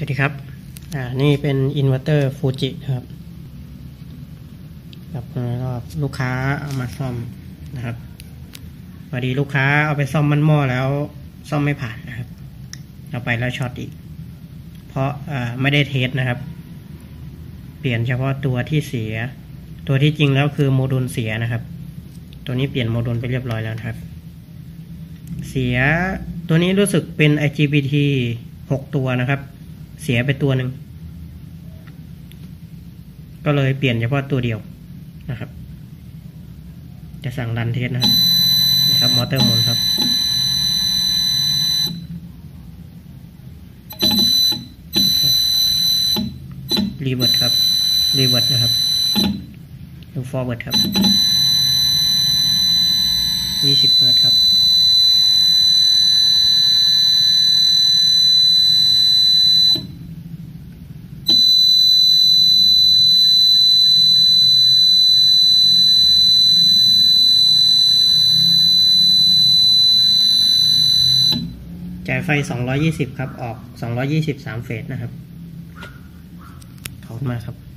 สวัสดีครับ อ่า นี่เป็นอินเวอร์เตอร์ฟูจินะครับครับแล้วก็ลูกค้าเอามาซ่อมนะครับพอดีลูกค้าเอาไปซ่อมมันหม้อแล้วซ่อมไม่ผ่านนะครับ เอาไปแล้วช็อตอีก เพราะอ่าไม่ได้เทสนะครับ เปลี่ยนเฉพาะตัวที่เสีย ตัวที่จริงแล้วคือโมดูลเสียนะครับ ตัวนี้เปลี่ยนโมดูลไปเรียบร้อยแล้วครับ เสียตัวนี้รู้สึกเป็น IGBT 6 ตัวนะครับ เสียไปตัวหนึ่ง ก็เลยเปลี่ยนเฉพาะตัวเดียวนะครับ จะสั่งรันเทสนะครับนะครับมอเตอร์มนครับรีเวิร์ดครับรีเวิร์ดนะครับดูฟอร์เวิร์ดครับยี่สิบเฮิร์ตซ์ครับ จ่ายไฟ 220 ครับ ออก 223 เฟสนะครับ ขอบคุณมากครับ